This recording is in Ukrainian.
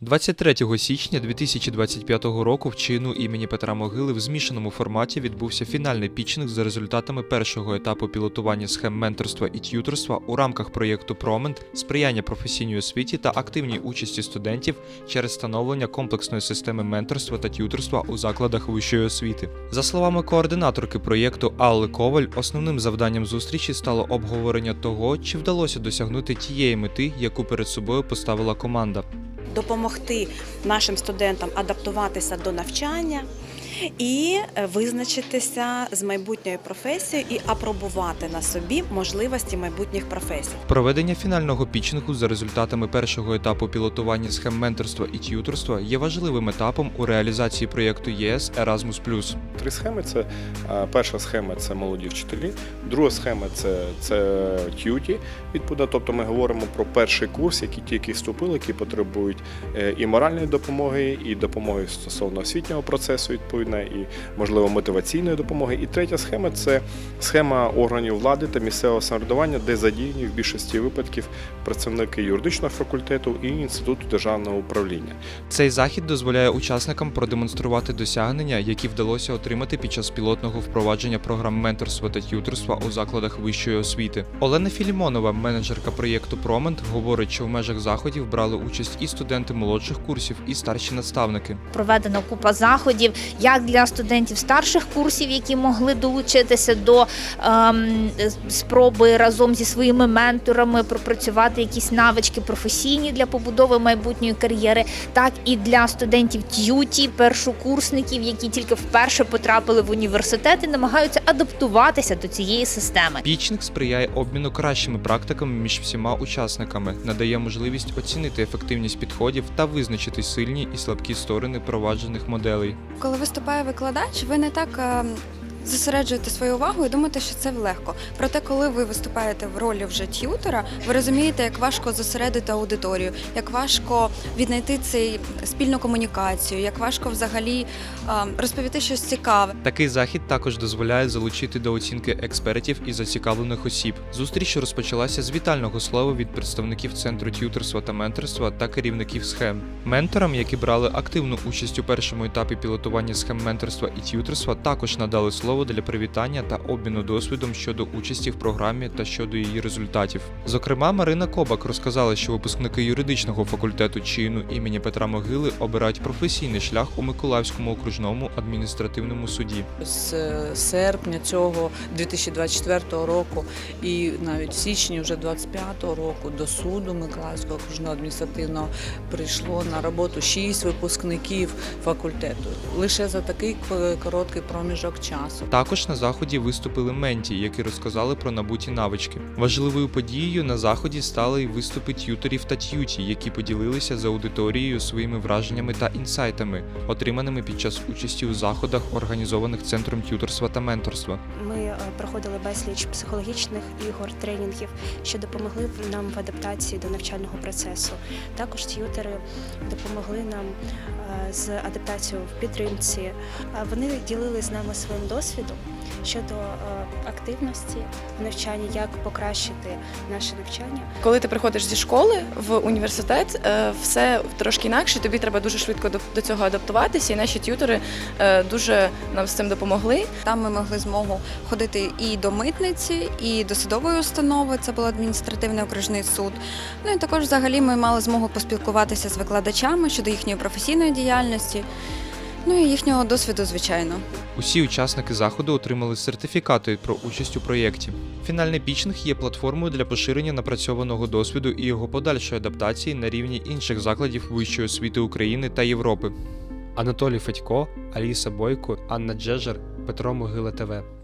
23 січня 2025 року в чину імені Петра Могили в змішаному форматі відбувся фінальний пічник за результатами першого етапу пілотування схем менторства і т'юторства у рамках проєкту Промент, сприяння професійній освіті та активній участі студентів через становлення комплексної системи менторства та т'юторства у закладах вищої освіти. За словами координаторки проєкту Алли Коваль, основним завданням зустрічі стало обговорення того, чи вдалося досягнути тієї мети, яку перед собою поставила команда. Допомогти нашим студентам адаптуватися до навчання і визначитися з майбутньою професією і апробувати на собі можливості майбутніх професій. Проведення фінального пічнингу за результатами першого етапу пілотування схем менторства і т'юторства є важливим етапом у реалізації проєкту ЄС Erasmus+. Три схеми це перша схема це молоді вчителі, друга схема це, це т'юті, відповідно. Тобто ми говоримо про перший курс, які тільки вступили, які потребують е, і моральної допомоги, і допомоги стосовно освітнього процесу, відповідно, і можливо мотиваційної допомоги. І третя схема це схема органів влади та місцевого самоврядування, де задіяні в більшості випадків працівники юридичного факультету і інституту державного управління. Цей захід дозволяє учасникам продемонструвати досягнення, які вдалося отримати під час пілотного впровадження програм менторства та т'юторства у закладах вищої освіти. Олена Філімонова, менеджерка проєкту Промент, говорить, що в межах заходів брали участь і студенти молодших курсів, і старші наставники. проведена купа заходів як для студентів старших курсів, які могли долучитися до ем, спроби разом зі своїми менторами пропрацювати якісь навички професійні для побудови майбутньої кар'єри, так і для студентів т'юті, першокурсників, які тільки вперше потрапили в університет і намагаються адаптуватися до цієї системи. Пічник сприяє обміну кращими практиками між всіма учасниками, надає можливість оцінити ефективність підходів та визначити сильні і слабкі сторони проваджених моделей. Коли виступає викладач, ви не так е, зосереджуєте свою увагу і думаєте, що це легко. Проте, коли ви виступаєте в ролі вже т'ютера, ви розумієте, як важко зосередити аудиторію, як важко віднайти цей спільну комунікацію, як важко взагалі розповісти щось цікаве. Такий захід також дозволяє залучити до оцінки експертів і зацікавлених осіб. Зустріч розпочалася з вітального слова від представників центру т'юторства та менторства та керівників схем. Менторам, які брали активну участь у першому етапі пілотування схем менторства і т'юторства, також надали слово для привітання та обміну досвідом щодо участі в програмі та щодо її результатів. Зокрема, Марина Кобак розказала, що випускники юридичного факультету чину імені Петра Могили обирають професійний шлях у Миколаївському окружному адміністративному суді. з е, серпня цього 2024 року і навіть січні вже 25 року до суду Миколаївського окружного адміністративного прийшло на роботу шість випускників факультету лише за такий короткий проміжок часу. Також на заході виступили менті, які розказали про набуті навички. Важливою подією на заході стали й виступи т'юторів та т'юті, які поділилися з аудиторією своїми враженнями та інсайтами, отриманими під час участі у заходах, організованих центром т'юторства та менторства. Ми е, проходили безліч психологічних ігор, тренінгів, що допомогли нам в адаптації до навчального процесу. Також т'ютери допомогли нам е, з адаптацією в підтримці. Е, Вони ділилися з нами своїм досвідом щодо е, активності в навчанні, як покращити наше навчання. Коли ти приходиш зі школи в університет, е, все трошки інакше. Тобі треба дуже швидко до- до цього адаптуватися. І наші т'ютори е, дуже нам з цим допомогли. Там ми могли змогу ходити і до митниці, і до судової установи. Це був адміністративний окружний суд. Ну і також взагалі ми мали змогу поспілкуватися з викладачами щодо їхньої професійної діяльності. Ну і їхнього досвіду, звичайно. Усі учасники заходу отримали сертифікати про участь у проєкті. Фінальний пічинг є платформою для поширення напрацьованого досвіду і його подальшої адаптації на рівні інших закладів вищої освіти України та Європи. Анатолій Федько, Аліса Бойко, Анна Джежер, Петро Могила ТВ.